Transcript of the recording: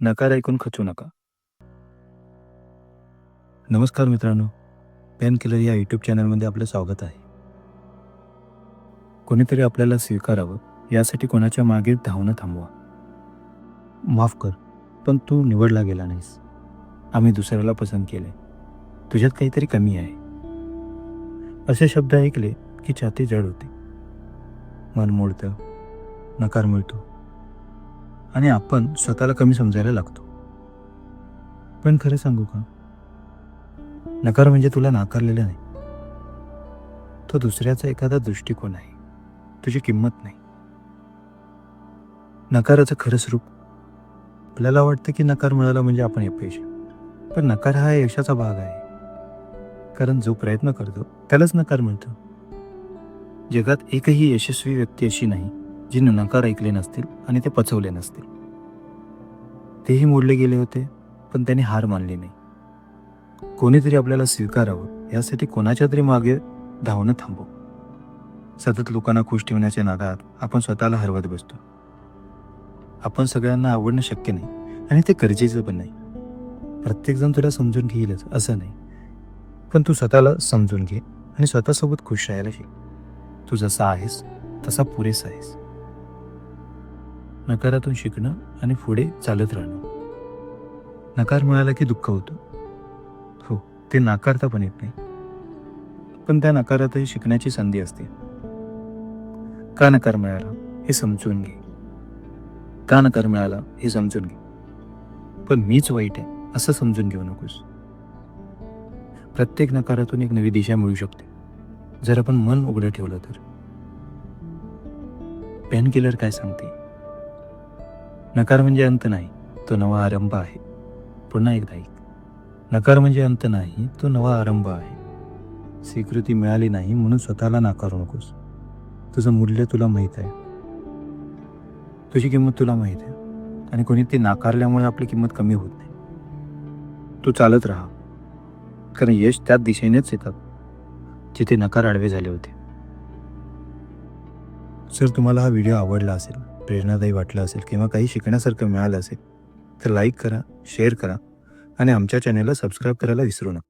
नकार ऐकून खचू नका. नमस्कार मित्रांनो. पेन किलर या यूट्यूब चॅनलमध्ये आपलं स्वागत आहे. कोणीतरी आपल्याला स्वीकारावं यासाठी कोणाच्या मागे धावणं थांबवा. माफ कर पण तू निवडला गेला नाहीस. आम्ही दुसऱ्याला पसंत केले तुझ्यात काहीतरी कमी आहे. असे शब्द ऐकले की छाती जड होते. मन मोडतं नकार मिळतो. आणि आपण स्वतःला कमी समजायला लागतो. पण खरं सांगू का? नकार म्हणजे तुला नाकारलेलं नाही. तो दुसऱ्याचा एखादा दृष्टिकोन आहे. तुझी किंमत नाही. नकाराचं खरं स्वरूप. आपल्याला वाटतं की नकार मिळाला म्हणजे आपण अपयश पण नकार हा यशाचा भाग आहे. कारण जो प्रयत्न करतो त्यालाच नकार मिळतो. जगात एकही यशस्वी व्यक्ती अशी नाही. जी नकार ऐकले नसतील आणि ते पचवले नसतील. तेही मोडले गेले होते पण त्यांनी हार मानली नाही. कोणीतरी आपल्याला स्वीकारावं यासाठी कोणाच्या तरी मागे धावणं थांबव. सतत लोकांना खुश ठेवण्याच्या नादात आपण स्वतःला हरवत बसतो. आपण सगळ्यांना आवडणं शक्य नाही आणि ते गरजेचं पण नाही. प्रत्येकजण तुला समजून घेईलच असं नाही. पण तू स्वतःला समजून घे आणि स्वतःसोबत खुश राहायला शिक. तू जसा आहेस तसा पुरेसा आहेस. नकारातून शिकणं आणि पुढे चालत राहणं. नकार मिळाला की दुःख होतं. हो ते नाकारता पण येत नाही. पण त्या नकारातही शिकण्याची संधी असते. का नकार मिळाला हे समजून घे. का नकार मिळाला हे समजून घे. पण मीच वाईट आहे असं समजून घेऊ नकोस. प्रत्येक नकारातून एक नवी दिशा मिळू शकते. जर आपण मन उघडं ठेवलं तर. पेन किलर काय सांगते? नकार म्हणजे अंत नाही तो नवा आरंभ आहे. पुन्हा एकदा ऐक. नकार म्हणजे अंत नाही तो नवा आरंभ आहे. स्वीकृती मिळाली नाही म्हणून स्वतःला नाकारू नकोस. तुझं मूल्य तुला माहीत आहे. तुझी किंमत तुला माहीत आहे. आणि कोणी ती नाकारल्यामुळे आपली किंमत कमी होत नाही. तू चालत राहा. कारण यश त्याच दिशेनेच येतात जिथे नकार आडवे झाले होते. सर तुम्हाला हा व्हिडिओ आवडला असेल प्रेरणादायी वाटला असेल किंवा काही शिकण्यासारखं मिळालं असेल तर लाईक करा शेअर करा आणि आमच्या चॅनलला सबस्क्राईब करायला विसरू नका.